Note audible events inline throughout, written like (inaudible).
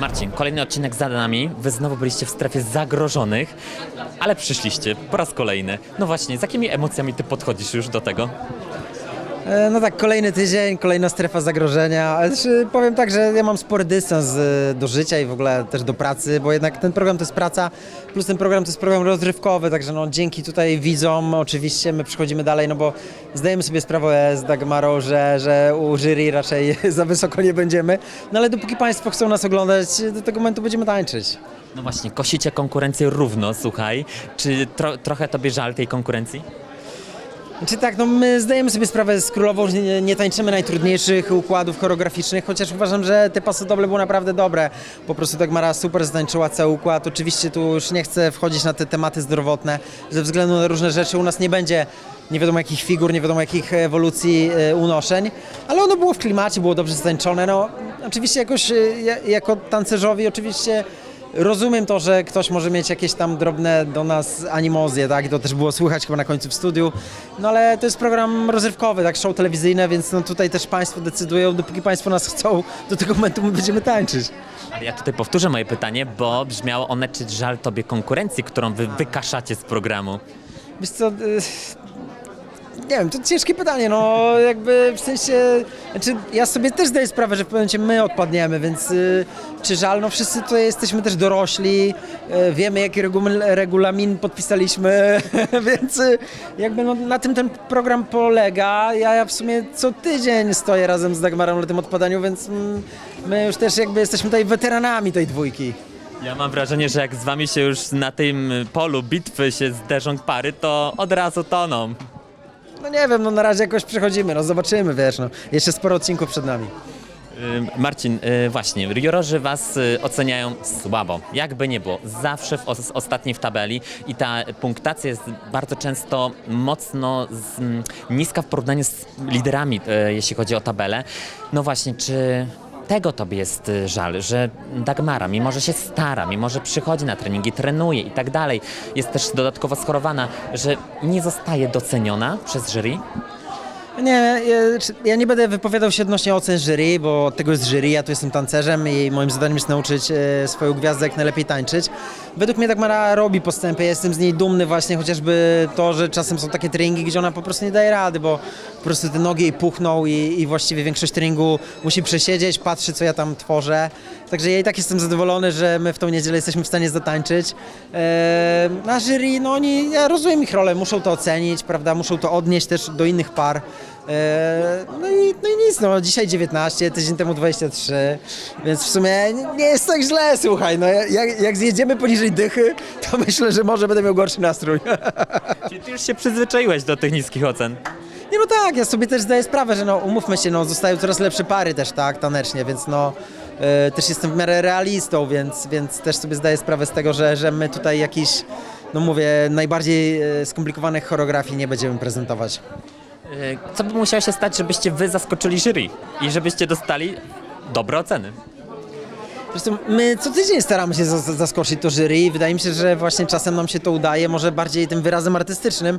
Marcin, kolejny odcinek za nami. Wy znowu byliście w strefie zagrożonych, ale przyszliście po raz kolejny. No właśnie, z jakimi emocjami ty podchodzisz już do tego? E, No tak, kolejny tydzień, kolejna strefa zagrożenia, też e, powiem tak, że ja mam spory dystans e, do życia i w ogóle też do pracy, bo jednak ten program to jest praca, plus ten program to jest program rozrywkowy, także no dzięki tutaj widzom oczywiście my przechodzimy dalej, no bo zdajemy sobie sprawę z Dagmarą, że, że u jury raczej (laughs) za wysoko nie będziemy, no ale dopóki Państwo chcą nas oglądać, do tego momentu będziemy tańczyć. No właśnie, kosicie konkurencję równo, słuchaj. Czy tro, trochę tobie żal tej konkurencji? Znaczy tak, no my zdajemy sobie sprawę z królową, że nie, nie tańczymy najtrudniejszych układów choreograficznych, chociaż uważam, że te pasodoble były naprawdę dobre. Po prostu Dagmara super zatańczyła cały układ. Oczywiście tu już nie chcę wchodzić na te tematy zdrowotne, ze względu na różne rzeczy u nas nie będzie nie wiadomo jakich figur, nie wiadomo jakich ewolucji e, unoszeń, ale ono było w klimacie, było dobrze zatańczone. No, oczywiście jakoś e, ja, jako tancerzowi oczywiście Rozumiem to, że ktoś może mieć jakieś tam drobne do nas animozje, tak? I to też było słychać chyba na końcu w studiu. No ale to jest program rozrywkowy, tak? Show telewizyjne, więc no tutaj też Państwo decydują, dopóki Państwo nas chcą, do tego momentu my będziemy tańczyć. Ale ja tutaj powtórzę moje pytanie, bo brzmiało one, czy żal tobie konkurencji, którą wy wykaszacie z programu? Wiesz co, y, nie wiem, to ciężkie pytanie, no jakby w sensie, znaczy ja sobie też zdaję sprawę, że w pewnym momencie my odpadniemy, więc y, czy żal, no wszyscy tutaj jesteśmy też dorośli, y, wiemy jaki regul- regulamin podpisaliśmy, (laughs) więc y, jakby no, na tym ten program polega, ja, ja w sumie co tydzień stoję razem z Dagmarą na tym odpadaniu, więc mm, my już też jakby jesteśmy tutaj weteranami tej dwójki. Ja mam wrażenie, że jak z wami się już na tym polu bitwy się zderzą pary, to od razu toną. No nie wiem, no na razie jakoś przechodzimy, no zobaczymy, wiesz, no jeszcze sporo odcinków przed nami. Marcin, y, właśnie, jurorzy was y, oceniają słabo. Jakby nie było, zawsze w os- ostatniej w tabeli i ta punktacja jest bardzo często mocno z, m, niska w porównaniu z liderami, y, jeśli chodzi o tabelę. No właśnie, czy tego tobie jest y, żal, że Dagmara, mimo że się stara, mimo że przychodzi na treningi, trenuje i tak dalej, jest też dodatkowo schorowana, że nie zostaje doceniona przez jury? Nie, ja, ja nie będę wypowiadał się odnośnie ocen jury, bo od tego jest jury, ja tu jestem tancerzem i moim zadaniem jest nauczyć e, swoją gwiazdę jak najlepiej tańczyć. Według mnie Dagmara robi postępy, ja jestem z niej dumny właśnie, chociażby to, że czasem są takie treningi, gdzie ona po prostu nie daje rady, bo po prostu te nogi jej puchną i, i właściwie większość treningu musi przesiedzieć, patrzy co ja tam tworzę. Także ja i tak jestem zadowolony, że my w tą niedzielę jesteśmy w stanie zatańczyć. E, na jury, no oni, ja rozumiem ich rolę, muszą to ocenić, prawda, muszą to odnieść też do innych par. E, No i, no i nic, no dzisiaj 19, tydzień temu 23, więc w sumie nie- jest tak źle, słuchaj, no jak, jak zjedziemy poniżej dychy, to myślę, że może będę miał gorszy nastrój. Czyli ty już się przyzwyczaiłeś do tych niskich ocen? Nie no tak, ja sobie też zdaję sprawę, że no umówmy się, no zostają coraz lepsze pary też, tak, tanecznie, więc no e, też jestem w miarę realistą, więc, więc też sobie zdaję sprawę z tego, że, że my tutaj jakiś, no mówię, najbardziej e, skomplikowanych choreografii nie będziemy prezentować. Y, Co by musiało się stać, żebyście wy zaskoczyli jury i żebyście dostali dobre oceny? Zresztą my co tydzień staramy się zas- zaskoczyć to jury i wydaje mi się, że właśnie czasem nam się to udaje, może bardziej tym wyrazem artystycznym.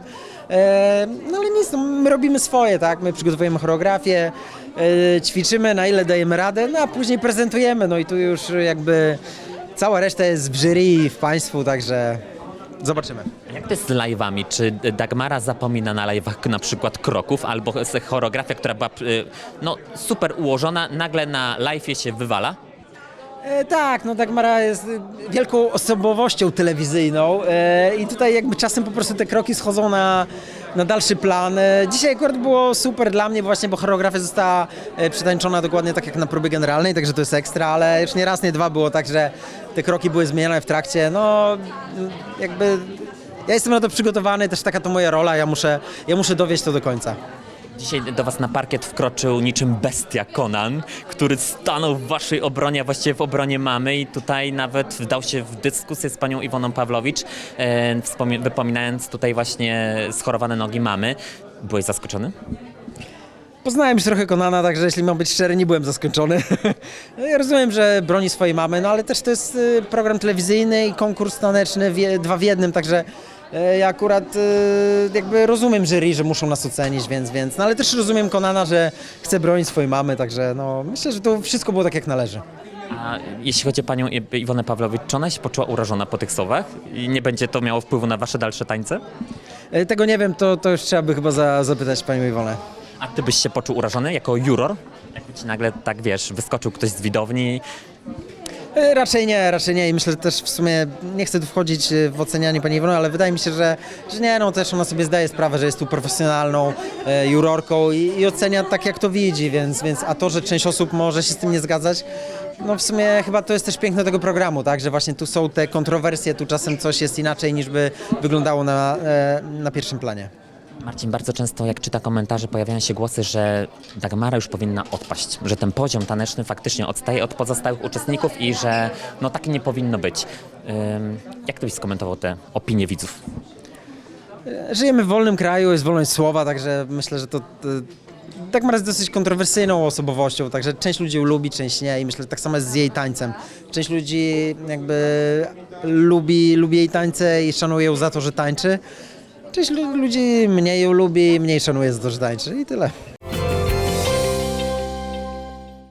E, no ale nic, no, my robimy swoje, tak? My przygotowujemy choreografię, e, ćwiczymy na ile dajemy radę, no a później prezentujemy, no i tu już jakby cała reszta jest w jury i w państwu, także zobaczymy. Jak to jest z live'ami? Czy Dagmara zapomina na live'ach na przykład kroków albo choreografia, która była y, no, super ułożona, nagle na live'ie się wywala? E, tak, no Dagmara jest wielką osobowością telewizyjną e, i tutaj jakby czasem po prostu te kroki schodzą na, na dalszy plan. E, dzisiaj akurat było super dla mnie właśnie, bo choreografia została e, przetańczona dokładnie tak jak na próbie generalnej, także to jest ekstra, ale już nie raz, nie dwa było tak, że te kroki były zmieniane w trakcie. No jakby ja jestem na to przygotowany, też taka to moja rola, ja muszę, ja muszę dowieść to do końca. Dzisiaj do was na parkiet wkroczył niczym bestia Conan, który stanął w waszej obronie, a właściwie w obronie mamy i tutaj nawet wdał się w dyskusję z panią Iwoną Pawlowicz, e, wypominając tutaj właśnie schorowane nogi mamy. Byłeś zaskoczony? Poznałem już trochę Konana, także jeśli mam być szczery, nie byłem zaskoczony. (laughs) No ja rozumiem, że broni swojej mamy, no ale też to jest y, program telewizyjny i konkurs taneczny, dwa w jednym, także ja akurat y, jakby rozumiem jury, że muszą nas ocenić, więc, więc, no ale też rozumiem Konana, że chce bronić swojej mamy, także no myślę, że to wszystko było tak jak należy. A jeśli chodzi o panią Iwonę Pawlowicz, czy ona się poczuła urażona po tych słowach i nie będzie to miało wpływu na wasze dalsze tańce? E, Tego nie wiem, to, to już trzeba by chyba za, zapytać panią Iwonę. A ty byś się poczuł urażony jako juror? Jakby ci nagle, tak wiesz, wyskoczył ktoś z widowni E, Raczej nie, raczej nie i myślę, że też w sumie nie chcę tu wchodzić e, w ocenianie pani Iwony, ale wydaje mi się, że, że nie, no też ona sobie zdaje sprawę, że jest tu profesjonalną e, jurorką i, i ocenia tak jak to widzi, więc, więc a to, że część osób może się z tym nie zgadzać, no w sumie chyba to jest też piękno tego programu, tak, że właśnie tu są te kontrowersje, tu czasem coś jest inaczej niż by wyglądało na, e, na pierwszym planie. Marcin, bardzo często jak czyta komentarze pojawiają się głosy, że Dagmara już powinna odpaść, że ten poziom taneczny faktycznie odstaje od pozostałych uczestników i że no tak nie powinno być. Ym, jak byś skomentował te opinie widzów? Żyjemy w wolnym kraju, jest wolność słowa, także myślę, że to... to Dagmara jest dosyć kontrowersyjną osobowością, także część ludzi lubi, część nie i myślę, że tak samo jest z jej tańcem. Część ludzi jakby lubi, lubi jej tańce i szanuje ją za to, że tańczy. Część lu- ludzi mniej lubi, mniej szanuje za to, że tańczy i tyle.